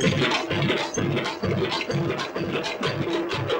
Thank you.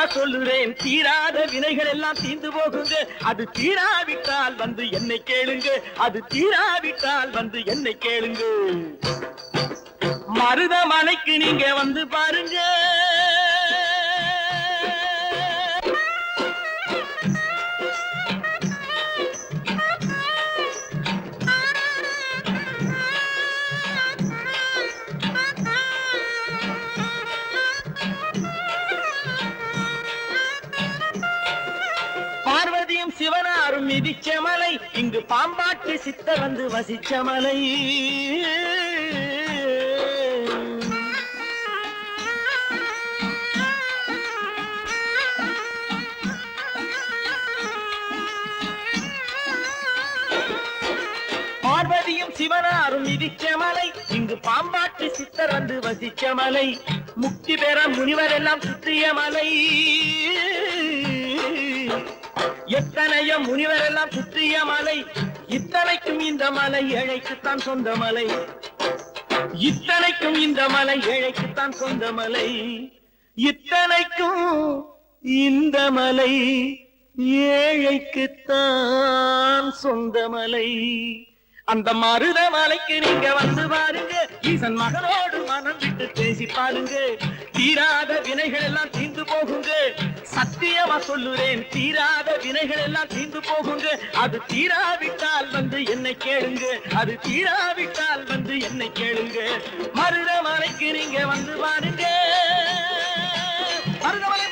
சத்தியமா சொல்லுறேன். தீராத வினைகள் எல்லாம் தீர்ந்து போகுங்க. அது தீராவிட்டால் வந்து என்னை கேளுங்க. அது தீராவிட்டால் வந்து என்னை கேளுங்க. மருதமலைக்கு நீங்க வந்து பாருங்க. மிதிச்ச மலை இங்கு பாம்பாட்டு சித்த வந்து வசிச்ச மலை பார்வதியும் சிவனாரும் மிதிச்ச மலை இங்கு பாம்பாட்டு சித்தர் வந்து வசிச்ச மலை முக்தி பெற முனிவர் எல்லாம் சுற்றிய மலை. எத்தனையோ முனிவர் எல்லாம் சுற்றிய மலை இத்தனைக்கும் இந்த மலை ஏழைக்குத்தான் சொந்த மலை. இத்தனைக்கும் இந்த மலை ஏழைக்குத்தான் சொந்த மலை. இத்தனைக்கும் இந்த மலை ஏழைக்குத்தான் சொந்த மலை. அந்த மருத மலைக்கு நீங்க வந்து பாருங்க ஈசன் மகனோடு மனம் விட்டு பேசி பாருங்க. தீராத வினைகள் எல்லாம் சத்தியமா சொல்லுறேன். தீராத வினைகள் எல்லாம் தீர்ந்து போகுங்க. அது தீராவிட்டால் வந்து என்னை கேளுங்க. அது தீராவிட்டால் வந்து என்னை கேளுங்க. மருதமலைக்கு நீங்க வந்து பாருங்க மருதமலை